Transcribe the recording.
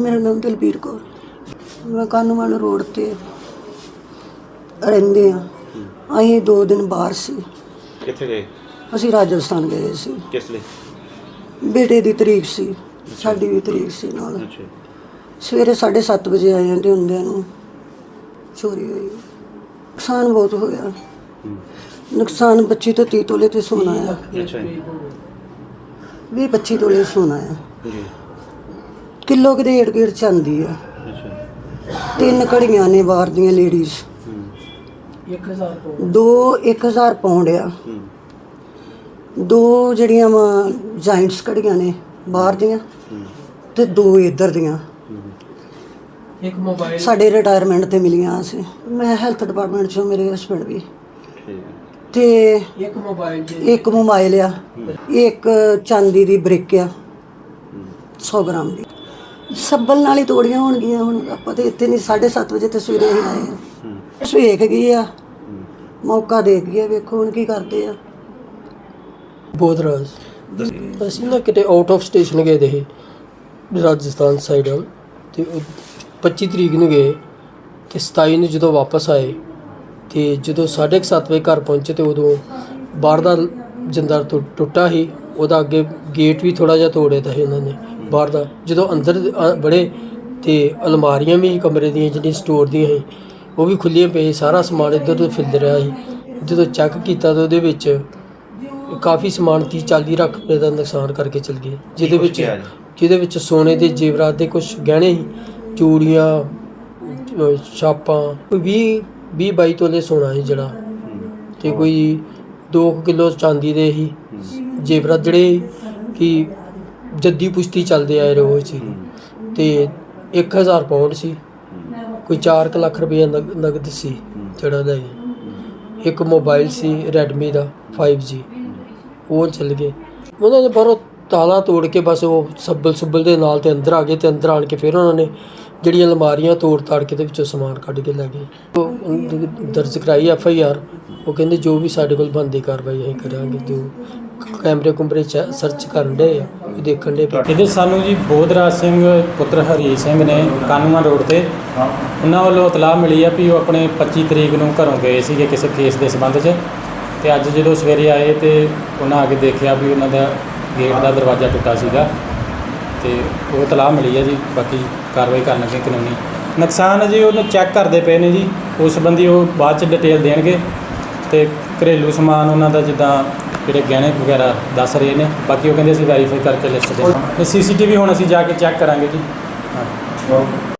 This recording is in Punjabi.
ਮੇਰਾ ਨਾਮ ਦਲਬੀਰ ਕੌਰ। ਮੈਂ ਕਾਨੂੰਵਾਨ ਰੋਡ ਤੇ ਰਹਿੰਦੇ ਆ ਅਸੀਂ ਦੋ ਦਿਨ ਬਾਹਰ ਸੀ। ਕਿੱਥੇ ਗਏ? ਅਸੀਂ ਰਾਜਸਥਾਨ ਗਏ ਸੀ। ਕਿਸ ਲਈ? ਬੇਟੇ ਦੀ ਤਰੀਕ ਸੀ। ਸਾਡੀ ਵੀ ਤਰੀਕ ਸੀ ਨਾਲ। ਅੱਛਾ। ਸਵੇਰੇ 7:30 ਵਜੇ ਆਏ ਤੇ ਹੁੰਦਿਆਂ ਨੂੰ ਚੋਰੀ ਹੋਈ। ਨੁਕਸਾਨ ਬਹੁਤ ਹੋਇਆ। ਨੁਕਸਾਨ 25 ਤੋਂ 30 ਤੋਲੇ ਤੇ ਸੋਨਾ ਆ ਅੱਛਾ ਜੀ। 20 25 ਤੋਲੇ ਸੋਨਾ ਆ ਜੀ। ਕਿਲੋ ਕਿਤੇ ਏੜ ਗੇੜ ਚਾਂਦੀ ਆ। ਅੱਛਾ। ਤਿੰਨ ਘੜੀਆਂ ਨੇ ਬਾਹਰ ਦੀਆਂ ਲੇਡੀਜ਼ ਹੂੰ। ਦੋ 1000 ਪਾਉਂਡ ਆ। ਹੂੰ। ਦੋ ਜਿਹੜੀਆਂ ਵਾ ਜਾਇੰਟਸ ਘੜੀਆਂ ਨੇ ਬਾਹਰ ਦੀਆਂ ਤੇ ਦੋ ਇੱਧਰ ਦੀਆਂ। ਇੱਕ ਮੋਬਾਈਲ ਸਾਡੇ ਰਿਟਾਇਰਮੈਂਟ ਤੇ ਮਿਲੀਆਂ ਸੀ। ਮੈਂ ਹੈਲਥ ਡਿਪਾਰਟਮੈਂਟ ਚੋਂ ਮੇਰੇ ਹਸਬੰਡ ਵੀ। ਠੀਕ। ਹੈ ਤੇ ਇੱਕ ਮੋਬਾਈਲ ਇੱਕ ਮੋਬਾਈਲ ਆ। ਇੱਕ ਚਾਂਦੀ ਦੀ ਬ੍ਰਿਕ ਆ। ਹੂੰ। 100 ਗ੍ਰਾਮ ਦੀ। ਸੱਬਲ ਨਾਲ ਹੀ ਤੋੜੀਆਂ ਹੋਣਗੀਆਂ ਹੁਣ ਆਪਾਂ ਤੇ ਇੱਥੇ ਨਹੀਂ 7:30 ਵਜੇ ਤੇ ਸਵੇਰੇ ਹੀ ਆਏ ਆ। ਸਵੇਖ ਗਈ ਆ, ਮੌਕਾ ਦੇਖ ਗਏ ਵੇਖੋ ਹੁਣ ਕੀ ਕਰਦੇ ਆ। ਬੋਧਰਾਜ ਅਸੀਂ ਨਾ ਕਿਤੇ ਆਊਟ ਆਫ ਸਟੇਸ਼ਨ ਗਏ ਦੇ ਰਾਜਸਥਾਨ ਸਾਈਡ ਵੱਲ, ਤੇ 25 ਤਰੀਕ ਨੂੰ ਗਏ, ਤੇ 27 ਨੂੰ ਜਦੋਂ ਵਾਪਸ ਆਏ, ਤੇ ਜਦੋਂ 7:30 ਵਜੇ ਘਰ ਪਹੁੰਚੇ ਤੇ ਉਦੋਂ ਬਾਹਰ ਦਾ ਜੰਦਰ ਟੁ- ਟੁੱਟਾ ਸੀ, ਉਹਦਾ ਅੱਗੇ ਗੇਟ ਵੀ ਥੋੜਾ ਜਿਹਾ ਤੋੜਿਆ ਤਾਂ ਸੀ ਉਹਨਾਂ ਨੇ। ਬਾਹਰ ਦਾ ਜਦੋਂ ਅੰਦਰ ਬੜੇ ਤੇ ਅਲਮਾਰੀਆਂ ਵੀ ਕਮਰੇ ਦੀਆਂ ਜਿਹੜੀਆਂ ਸਟੋਰ ਦੀਆਂ ਸੀ ਉਹ ਵੀ ਖੁੱਲੀਆਂ ਪਈ ਸਾਰਾ ਸਮਾਨ ਇੱਧਰ ਉੱਧਰ ਫਿਰਦ ਰਿਹਾ ਸੀ। ਜਦੋਂ ਚੈੱਕ ਕੀਤਾ ਤਾਂ ਉਹਦੇ ਵਿੱਚ ਕਾਫੀ ਸਮਾਨ 30 40 ਲੱਖ ਰੁਪਏ ਦਾ ਨੁਕਸਾਨ ਕਰਕੇ ਚਲ ਗਏ ਜਿਹਦੇ ਵਿੱਚ? ਜਿਹਦੇ ਵਿੱਚ ਸੋਨੇ ਦੇ ਜੇਵਰਾਤ ਦੇ ਕੁਝ ਗਹਿਣੇ ਸੀ ਚੂੜੀਆਂ ਛਾਪਾਂ ਕੋਈ 20 20 22 ਤੋਲੇ ਸੋਨਾ ਸੀ ਜਿਹੜਾ। ਹੂੰ। ਤੇ ਕੋਈ 2 ਕਿਲੋ ਚਾਂਦੀ ਦੇ ਸੀ। ਜੇਵਰਾਤ ਜਿਹੜੇ ਕਿ ਜੱਦੀ ਪੁਸ਼ਤੀ ਚੱਲਦੇ ਆਏ ਰਹੇ ਉਹ ਸੀ ਤੇ 1000 ਪਾਉਂਡ ਸੀ। ਕੋਈ 4 ਲੱਖ ਰੁਪਏ ਨਗ- ਨਗਦ ਸੀ ਜਿਹੜਾ ਗਏ। ਇੱਕ ਮੋਬਾਈਲ ਸੀ ਰੈਡਮੀ ਦਾ 5G ਉਹ ਚਲ ਗਏ। ਉਹਨਾਂ ਨੇ ਬਾਹਰੋਂ ਤਾਲਾ ਤੋੜ ਕੇ ਬਸ ਉਹ ਸੱਬਲ ਸੁੱਬਲ ਦੇ ਨਾਲ ਤੇ ਅੰਦਰ ਆ ਗਏ ਤੇ ਅੰਦਰ ਆਣ ਕੇ ਫਿਰ ਉਹਨਾਂ ਨੇ ਜਿਹੜੀਆਂ ਅਲਮਾਰੀਆਂ ਤੋੜ ਤਾੜ ਕੇ ਤੇ ਵਿੱਚੋਂ ਸਮਾਨ ਕੱਢ ਕੇ ਲੈ ਗਏ। ਉਹ ਦਰਜ ਕਰਾਈ ਐਫ ਆਈ ਆਰ। ਉਹ ਕਹਿੰਦੇ ਜੋ ਵੀ ਸਾਡੇ ਕੋਲ ਬੰਦੀ ਕਾਰਵਾਈ ਅਸੀਂ ਕਰਾਂਗੇ ਜੋ ਕੈਮਰੇ ਕੁਮਰੇ ਸਰਚ ਕਰਨ ਦੇ ਆ ਉਹ ਦੇਖਣ ਦੇ ਇਹਦੇ ਸਾਨੂੰ ਜੀ ਬੋਧਰਾਜ ਸਿੰਘ, ਪੁੱਤਰ ਹਰੀ ਸਿੰਘ ਨੇ ਕਾਨੂੰਨ ਰੋਡ ਤੇ ਉਹਨਾਂ ਵੱਲੋਂ ਇਤਲਾਹ ਮਿਲੀ ਆ ਵੀ ਉਹ ਆਪਣੇ 25 ਤਰੀਕ ਨੂੰ ਘਰੋਂ ਗਏ ਸੀਗੇ ਕਿਸੇ ਕੇਸ ਦੇ ਸੰਬੰਧ 'ਚ ਤੇ ਅੱਜ ਜਦੋਂ ਸਵੇਰੇ ਆਏ ਤੇ ਉਹਨਾਂ ਆ ਕੇ ਦੇਖਿਆ ਵੀ ਉਹਨਾਂ ਦਾ ਗੇਟ ਦਾ ਦਰਵਾਜ਼ਾ ਟੁੱਟਾ ਸੀਗਾ ਤੇ ਉਹ ਇਤਲਾਹ ਮਿਲੀ ਆ ਜੀ, ਬਾਕੀ ਕਾਰਵਾਈ ਕਰਨ ਲੱਗੇ ਕਾਨੂੰਨੀ। ਨੁਕਸਾਨ ਜੀ ਉਹਨੂੰ ਚੈੱਕ ਕਰਦੇ ਪਏ ਨੇ ਜੀ, ਉਸ ਸੰਬੰਧੀ ਉਹ ਬਾਅਦ ਚ ਡਿਟੇਲ ਦੇਣਗੇ ਤੇ ਘਰੇਲੂ ਸਮਾਨ ਉਹਨਾਂ ਦਾ ਜਿੱਦਾਂ ਜਿਹੜੇ ਗਹਿਣੇ ਵਗੈਰਾ ਦੱਸ ਰਹੇ ਨੇ, ਬਾਕੀ ਉਹ ਕਹਿੰਦੇ ਅਸੀਂ ਵੈਰੀਫਾਈ ਕਰਕੇ ਲਿਸਟ ਦੇ ਤੇ ਸੀਸੀਟੀਵੀ ਹੁਣ ਅਸੀਂ ਜਾ ਕੇ ਚੈੱਕ ਕਰਾਂਗੇ ਜੀ। ਹਾਂ।